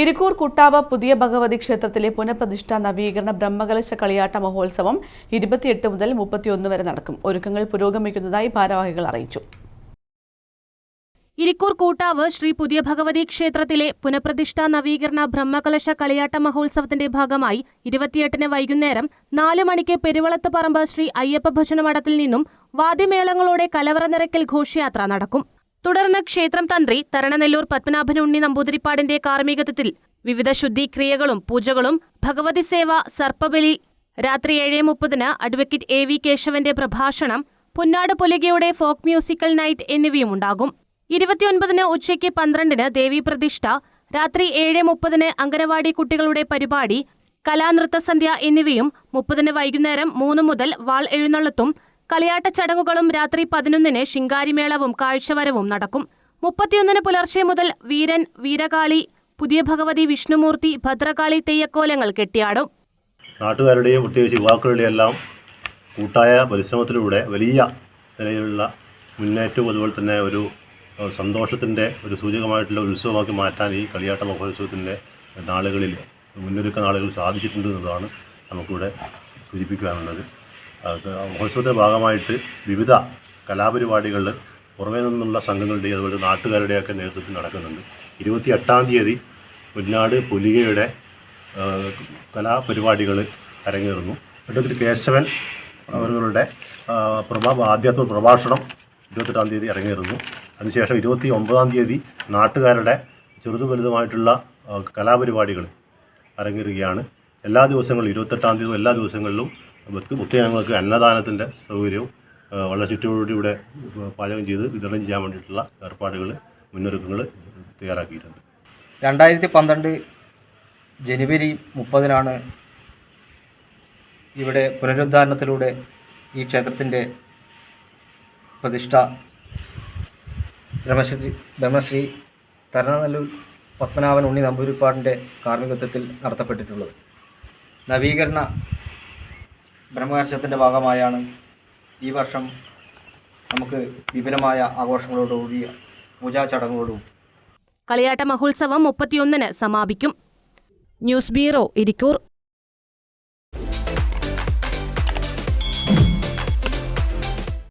ഇരിക്കൂർ കുട്ടാവ് പുതിയ ഭഗവതി ക്ഷേത്രത്തിലെ പുനഃപ്രതിഷ്ഠ നവീകരണ ബ്രഹ്മകലശ കളിയാട്ട മഹോത്സവം ഇരുപത്തിയെട്ട് മുതൽ മുപ്പത്തിയൊന്ന് വരെ നടക്കും. ഒരുക്കങ്ങൾ പുരോഗമിക്കുന്നതായി ഭാരവാഹികൾ അറിയിച്ചു. ഇരിക്കൂർ കൂട്ടാവ് ശ്രീ പുതിയ ഭഗവതി ക്ഷേത്രത്തിലെ പുനഃപ്രതിഷ്ഠാ നവീകരണ ബ്രഹ്മകലശ കളിയാട്ട മഹോത്സവത്തിന്റെ ഭാഗമായി ഇരുപത്തിയെട്ടിന് വൈകുന്നേരം നാല് മണിക്ക് പെരുവളത്ത് പറമ്പ് ശ്രീ അയ്യപ്പ ഭജന മഠത്തിൽ നിന്നും വാദ്യമേളങ്ങളോടെ കലവറ നിരക്കൽ ഘോഷയാത്ര നടക്കും. തുടർന്ന് ക്ഷേത്രം തന്ത്രി തരണനെല്ലൂർ പത്മനാഭൻ ഉണ്ണി നമ്പൂതിരിപ്പാടിന്റെ കാർമ്മികത്വത്തിൽ വിവിധ ശുദ്ധിക്രിയകളും പൂജകളും ഭഗവതി സേവ സർപ്പബലി രാത്രി ഏഴ് മുപ്പതിന് അഡ്വക്കേറ്റ് എ വി കേശവന്റെ പ്രഭാഷണം പുന്നാട് പുലികയുടെ ഫോക്ക് മ്യൂസിക്കൽ നൈറ്റ് എന്നിവയും ഉണ്ടാകും ഇരുപത്തിയൊൻപതിന് ഉച്ചയ്ക്ക് പന്ത്രണ്ടിന് ദേവീപ്രതിഷ്ഠ രാത്രി ഏഴ് മുപ്പതിന് അങ്കനവാടി കുട്ടികളുടെ പരിപാടി കലാനൃത്തസന്ധ്യ എന്നിവയും മുപ്പതിന് വൈകുന്നേരം മൂന്ന് മുതൽ വാൾ എഴുന്നള്ളത്തും കളിയാട്ട ചടങ്ങുകളും രാത്രി പതിനൊന്നിന് ശിങ്കാരിമേളവും കാഴ്ചവരവും നടക്കും. മുപ്പത്തിയൊന്നിന് പുലർച്ചെ മുതൽ വീരൻ വീരകാളി പുതിയ ഭഗവതി വിഷ്ണുമൂർത്തി ഭദ്രകാളി തെയ്യക്കോലങ്ങൾ കെട്ടിയാടും. നാട്ടുകാരുടെയും പ്രത്യേകിച്ച് യുവാക്കളുടെയും എല്ലാം കൂട്ടായ പരിശ്രമത്തിലൂടെ വലിയ നിലയിലുള്ള മുന്നേറ്റവും അതുപോലെ തന്നെ ഒരു സന്തോഷത്തിന്റെ ഒരു സൂചകമായിട്ടുള്ള ഒരു ഉത്സവമാക്കി മാറ്റാൻ ഈ കളിയാട്ട മഹോത്സവത്തിന്റെ നാളുകളിൽ മുന്നൊരുക്ക നാളുകൾ സാധിച്ചിട്ടുണ്ട് എന്നതാണ് നമുക്കിവിടെ സൂചിപ്പിക്കാനുള്ളത് മഹോത്സവത്തിന്റെ ഭാഗമായിട്ട് വിവിധ കലാപരിപാടികളിൽ പുറമേ നിന്നുള്ള സംഘങ്ങളുടെയും അതുപോലെ നാട്ടുകാരുടെയൊക്കെ നേതൃത്വത്തിൽ നടക്കുന്നുണ്ട്. ഇരുപത്തി എട്ടാം തീയതി പുന്നാട് പുലികയുടെ കലാപരിപാടികൾ അരങ്ങേറുന്നു. അടുത്തിട്ട് കേശവൻ അവരുടെ പ്രഭാ ആധ്യാത്മ പ്രഭാഷണം ഇരുപത്തെട്ടാം തീയതി അരങ്ങേറുന്നു. അതിനുശേഷം ഇരുപത്തി ഒമ്പതാം തീയതി നാട്ടുകാരുടെ ചെറുതും വലുതുമായിട്ടുള്ള കലാപരിപാടികൾ അരങ്ങേറുകയാണ്. എല്ലാ ദിവസങ്ങളിലും ഇരുപത്തെട്ടാം തീയതി എല്ലാ ദിവസങ്ങളിലും ഞങ്ങൾക്ക് അന്നദാനത്തിന്റെ സൗകര്യവും വളരെ ഇവിടെ പാചകം ചെയ്ത് വിതരണം ചെയ്യാൻ വേണ്ടിയിട്ടുള്ള ഏർപ്പാടുകൾ മുന്നൊരുക്കങ്ങൾ തയ്യാറാക്കിയിട്ടുണ്ട്. രണ്ടായിരത്തി പന്ത്രണ്ട് ജനുവരി മുപ്പതിനാണ് ഇവിടെ പുനരുദ്ധാരണത്തിലൂടെ ഈ ക്ഷേത്രത്തിന്റെ പ്രതിഷ്ഠ. ബ്രഹ്മശ്രീ ബ്രഹ്മശ്രീ തരണനല്ലൂർ പത്മനാഭൻ ഉണ്ണി നമ്പൂരിപ്പാടിന്റെ കാർമ്മികത്വത്തിൽ നടത്തപ്പെട്ടിട്ടുള്ളത്. നവീകരണ ബ്രഹ്മകർഷത്തിന്റെ ഭാഗമായാണ് ഈ വർഷം നമുക്ക് വിപുലമായ ആഘോഷങ്ങളോടുകൂടിയ പൂജാ ചടങ്ങുകളും കളിയാട്ട മഹോത്സവം മുപ്പത്തിയൊന്നിന് സമാപിക്കും. News bureau Irikkur.